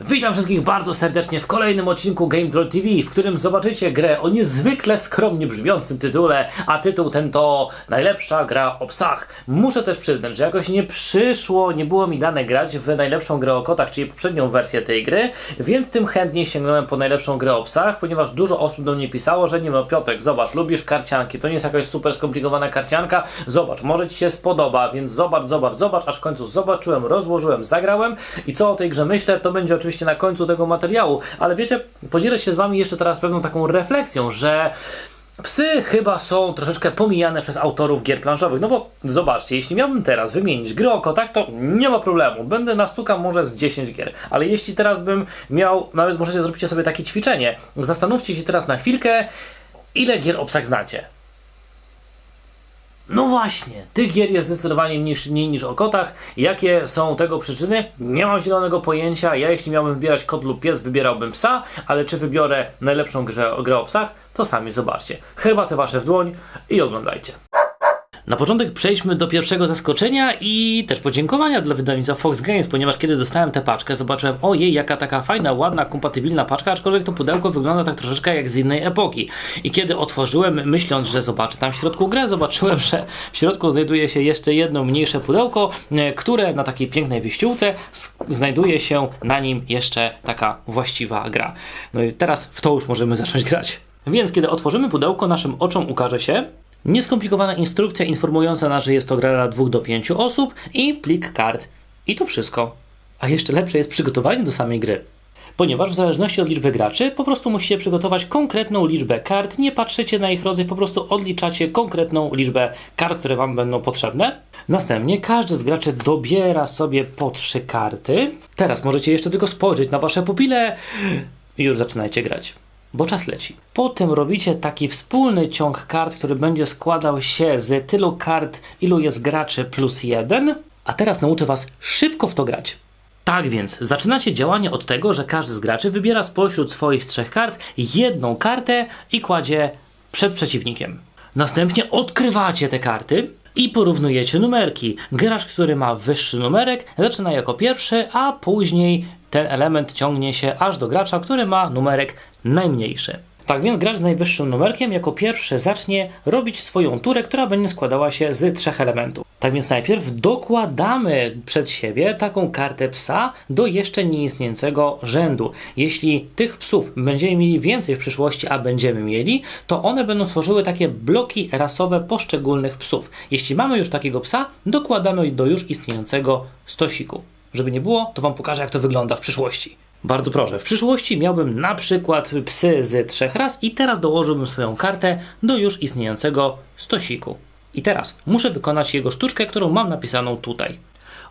Witam wszystkich bardzo serdecznie w kolejnym odcinku Game Troll TV, w którym zobaczycie grę o niezwykle skromnie brzmiącym tytule, a tytuł ten to najlepsza gra o psach. Muszę też przyznać, że jakoś nie przyszło, nie było mi dane grać w najlepszą grę o kotach, czyli poprzednią wersję tej gry, więc tym chętniej sięgnąłem po najlepszą grę o psach, ponieważ dużo osób do mnie pisało, że nie ma. Piotrek, zobacz, lubisz karcianki, to nie jest jakaś super skomplikowana karcianka, zobacz, może Ci się spodoba, więc zobacz, zobacz, zobacz, aż w końcu zobaczyłem, rozłożyłem, zagrałem i co o tej grze myślę, to będzie oczywiście na końcu tego materiału, ale wiecie, podzielę się z Wami jeszcze teraz pewną taką refleksją, że Psy chyba są troszeczkę pomijane przez autorów gier planszowych. No bo zobaczcie, jeśli miałbym teraz wymienić gry o kotach, to nie ma problemu. Będę nastukał może z 10 gier. Ale jeśli teraz bym miał, nawet możecie zrobić sobie takie ćwiczenie. Zastanówcie się teraz na chwilkę, ile gier o psach znacie. No właśnie, tych gier jest zdecydowanie mniej, mniej niż o kotach. Jakie są tego przyczyny? Nie mam zielonego pojęcia. Ja jeśli miałbym wybierać kot lub pies, wybierałbym psa, ale czy wybiorę najlepszą grę, grę o psach, to sami zobaczcie. Herbaty wasze w dłoń i oglądajcie. Na początek przejdźmy do pierwszego zaskoczenia i też podziękowania dla wydawnictwa Fox Games, ponieważ kiedy dostałem tę paczkę, zobaczyłem, ojej, jaka taka fajna, ładna, kompatybilna paczka, aczkolwiek to pudełko wygląda tak troszeczkę jak z innej epoki. I kiedy otworzyłem, myśląc, że zobaczę tam w środku grę, zobaczyłem, że w środku znajduje się jeszcze jedno mniejsze pudełko, e, które na takiej pięknej wyściółce znajduje się na nim jeszcze taka właściwa gra. No i teraz w to już możemy zacząć grać. Więc kiedy otworzymy pudełko, naszym oczom ukaże się Nieskomplikowana instrukcja informująca nas, że jest to gra dla 2 do 5 osób i plik kart. I to wszystko. A jeszcze lepsze jest przygotowanie do samej gry. Ponieważ w zależności od liczby graczy, po prostu musicie przygotować konkretną liczbę kart, nie patrzycie na ich rodzaj, po prostu odliczacie konkretną liczbę kart, które Wam będą potrzebne. Następnie każdy z graczy dobiera sobie po trzy karty. Teraz możecie jeszcze tylko spojrzeć na Wasze pupile i już zaczynajcie grać bo czas leci. Potem robicie taki wspólny ciąg kart, który będzie składał się z tylu kart, ilu jest graczy plus jeden. A teraz nauczę Was szybko w to grać. Tak więc, zaczynacie działanie od tego, że każdy z graczy wybiera spośród swoich trzech kart jedną kartę i kładzie przed przeciwnikiem. Następnie odkrywacie te karty i porównujecie numerki. Gracz, który ma wyższy numerek, zaczyna jako pierwszy, a później ten element ciągnie się aż do gracza, który ma numerek najmniejszy. Tak więc gracz z najwyższym numerkiem jako pierwszy zacznie robić swoją turę, która będzie składała się z trzech elementów. Tak więc najpierw dokładamy przed siebie taką kartę psa do jeszcze nieistniejącego rzędu. Jeśli tych psów będziemy mieli więcej w przyszłości, a będziemy mieli, to one będą tworzyły takie bloki rasowe poszczególnych psów. Jeśli mamy już takiego psa, dokładamy do już istniejącego stosiku. Żeby nie było, to Wam pokażę, jak to wygląda w przyszłości. Bardzo proszę, w przyszłości miałbym na przykład psy z trzech ras i teraz dołożyłbym swoją kartę do już istniejącego stosiku. I teraz muszę wykonać jego sztuczkę, którą mam napisaną tutaj.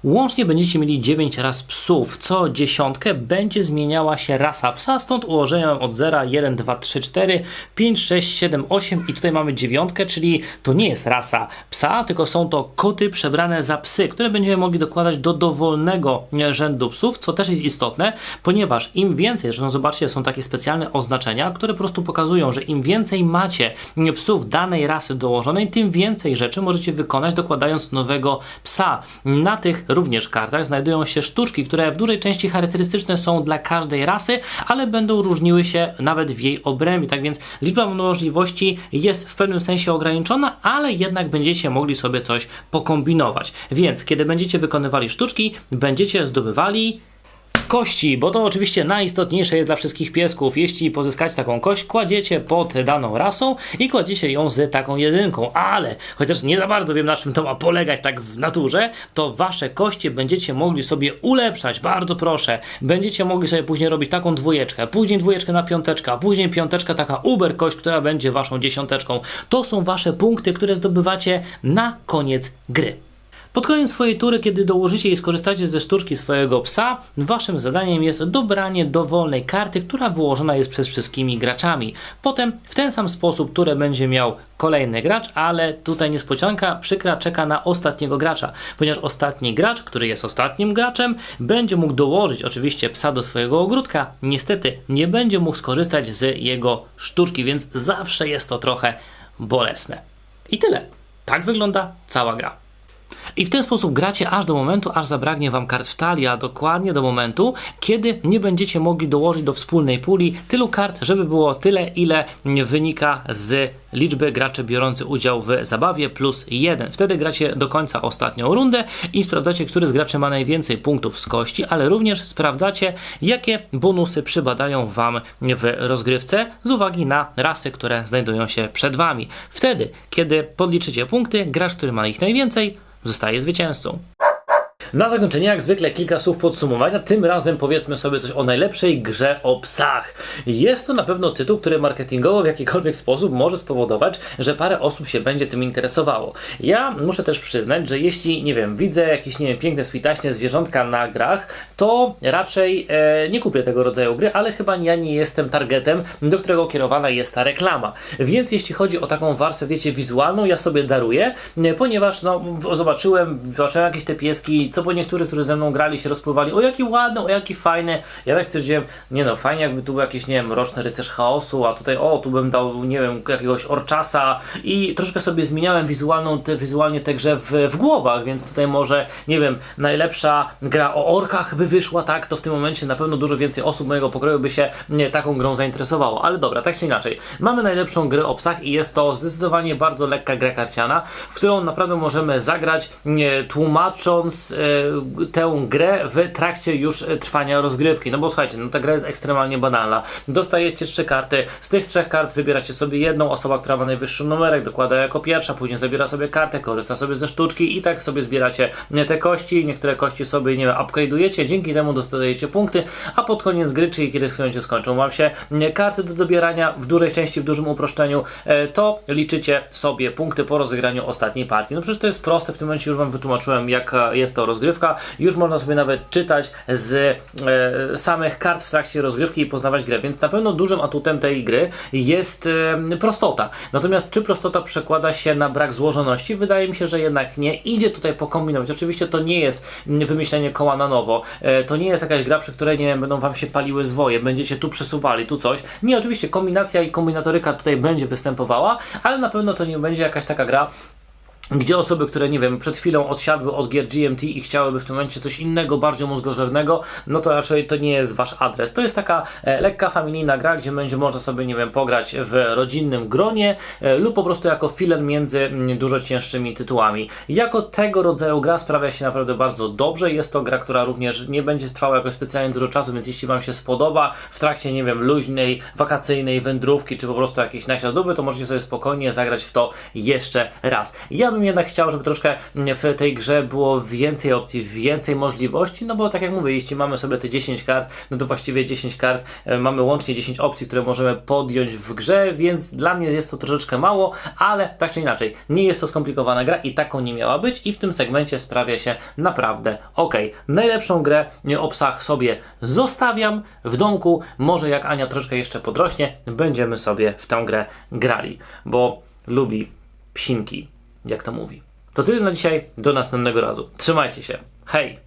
Łącznie będziecie mieli 9 ras psów. Co dziesiątkę będzie zmieniała się rasa psa, stąd ułożenia mam od 0, 1, 2, 3, 4, 5, 6, 7, 8 i tutaj mamy dziewiątkę, czyli to nie jest rasa psa, tylko są to koty przebrane za psy, które będziemy mogli dokładać do dowolnego rzędu psów, co też jest istotne, ponieważ im więcej, zresztą zobaczcie, są takie specjalne oznaczenia, które po prostu pokazują, że im więcej macie psów danej rasy dołożonej, tym więcej rzeczy możecie wykonać dokładając nowego psa. Na tych również kartach znajdują się sztuczki, które w dużej części charakterystyczne są dla każdej rasy, ale będą różniły się nawet w jej obrębie. Tak więc liczba możliwości jest w pewnym sensie ograniczona, ale jednak będziecie mogli sobie coś pokombinować. Więc kiedy będziecie wykonywali sztuczki, będziecie zdobywali kości, bo to oczywiście najistotniejsze jest dla wszystkich piesków. Jeśli pozyskacie taką kość, kładziecie pod daną rasą i kładziecie ją z taką jedynką, ale chociaż nie za bardzo wiem na czym to ma polegać tak w naturze, to wasze kości będziecie mogli sobie ulepszać, bardzo proszę. Będziecie mogli sobie później robić taką dwójeczkę, później dwójeczkę na piąteczkę, a później piąteczka taka uber kość, która będzie waszą dziesiąteczką. To są wasze punkty, które zdobywacie na koniec gry. Pod koniec swojej tury, kiedy dołożycie i skorzystacie ze sztuczki swojego psa, waszym zadaniem jest dobranie dowolnej karty, która wyłożona jest przez wszystkimi graczami. Potem w ten sam sposób turę będzie miał kolejny gracz, ale tutaj niespodzianka przykra czeka na ostatniego gracza, ponieważ ostatni gracz, który jest ostatnim graczem, będzie mógł dołożyć oczywiście psa do swojego ogródka. Niestety nie będzie mógł skorzystać z jego sztuczki, więc zawsze jest to trochę bolesne. I tyle. Tak wygląda cała gra. I w ten sposób gracie aż do momentu, aż zabraknie wam kart w talii, a dokładnie do momentu, kiedy nie będziecie mogli dołożyć do wspólnej puli tylu kart, żeby było tyle, ile wynika z liczby graczy biorących udział w zabawie plus jeden. Wtedy gracie do końca ostatnią rundę i sprawdzacie, który z graczy ma najwięcej punktów z kości, ale również sprawdzacie, jakie bonusy przybadają wam w rozgrywce z uwagi na rasy, które znajdują się przed wami. Wtedy, kiedy podliczycie punkty, gracz, który ma ich najwięcej, zostaje zwycięzcą. Na zakończenie, jak zwykle, kilka słów podsumowania. Tym razem powiedzmy sobie coś o najlepszej grze o psach. Jest to na pewno tytuł, który marketingowo w jakikolwiek sposób może spowodować, że parę osób się będzie tym interesowało. Ja muszę też przyznać, że jeśli, nie wiem, widzę jakieś, nie wiem, piękne, switaśne zwierzątka na grach, to raczej e, nie kupię tego rodzaju gry, ale chyba ja nie jestem targetem, do którego kierowana jest ta reklama. Więc jeśli chodzi o taką warstwę, wiecie, wizualną, ja sobie daruję, ponieważ, no, zobaczyłem, zobaczyłem jakieś te pieski, co po niektórzy, którzy ze mną grali, się rozpływali, o jaki ładny, o jaki fajny. Ja tak stwierdziłem, nie no, fajnie jakby tu był jakiś, nie wiem, roczny rycerz chaosu, a tutaj, o, tu bym dał, nie wiem, jakiegoś orczasa i troszkę sobie zmieniałem wizualną, te, wizualnie tę grze w, w głowach, więc tutaj może, nie wiem, najlepsza gra o orkach by wyszła, tak, to w tym momencie na pewno dużo więcej osób mojego pokroju by się nie, taką grą zainteresowało. Ale dobra, tak czy inaczej, mamy najlepszą grę o psach i jest to zdecydowanie bardzo lekka gra karciana, w którą naprawdę możemy zagrać, nie, tłumacząc e, tę grę w trakcie już e, trwania rozgrywki. No bo słuchajcie, no ta gra jest ekstremalnie banalna. Dostajecie trzy karty, z tych trzech kart wybieracie sobie jedną, osoba, która ma najwyższy numerek, dokłada jako pierwsza, później zabiera sobie kartę, korzysta sobie ze sztuczki i tak sobie zbieracie e, te kości, niektóre kości sobie, nie wiem, upgrade'ujecie, dzięki temu dostajecie punkty, a pod koniec gry, czyli kiedy w tym momencie skończą wam się e, karty do dobierania w dużej części, w dużym uproszczeniu, e, to liczycie sobie punkty po rozegraniu ostatniej partii. No przecież to jest proste, w tym momencie już wam wytłumaczyłem, jaka jest to rozgrywka. Już można sobie nawet czytać z e, samych kart w trakcie rozgrywki i poznawać grę, więc na pewno dużym atutem tej gry jest e, prostota. Natomiast czy prostota przekłada się na brak złożoności? Wydaje mi się, że jednak nie. Idzie tutaj pokombinować. Oczywiście to nie jest wymyślenie koła na nowo. E, to nie jest jakaś gra, przy której nie wiem, będą wam się paliły zwoje, będziecie tu przesuwali, tu coś. Nie, oczywiście kombinacja i kombinatoryka tutaj będzie występowała, ale na pewno to nie będzie jakaś taka gra, gdzie osoby, które nie wiem, przed chwilą odsiadły od gier GMT i chciałyby w tym momencie coś innego, bardziej mózgożernego, no to raczej to nie jest wasz adres. To jest taka e, lekka familijna gra, gdzie będzie można sobie, nie wiem, pograć w rodzinnym gronie e, lub po prostu jako filer między mm, dużo cięższymi tytułami. Jako tego rodzaju gra sprawia się naprawdę bardzo dobrze. Jest to gra, która również nie będzie trwała jakoś specjalnie dużo czasu, więc jeśli wam się spodoba w trakcie, nie wiem, luźnej, wakacyjnej wędrówki, czy po prostu jakiejś naśladowy, to możecie sobie spokojnie zagrać w to jeszcze raz. Ja bym jednak chciał, żeby troszkę w tej grze było więcej opcji, więcej możliwości, no bo tak jak mówię, jeśli mamy sobie te 10 kart, no to właściwie 10 kart, e, mamy łącznie 10 opcji, które możemy podjąć w grze, więc dla mnie jest to troszeczkę mało, ale tak czy inaczej, nie jest to skomplikowana gra i taką nie miała być i w tym segmencie sprawia się naprawdę ok. Najlepszą grę o psach sobie zostawiam w domku, może jak Ania troszkę jeszcze podrośnie, będziemy sobie w tę grę grali, bo lubi psinki jak to mówi. To tyle na dzisiaj, do następnego razu. Trzymajcie się. Hej!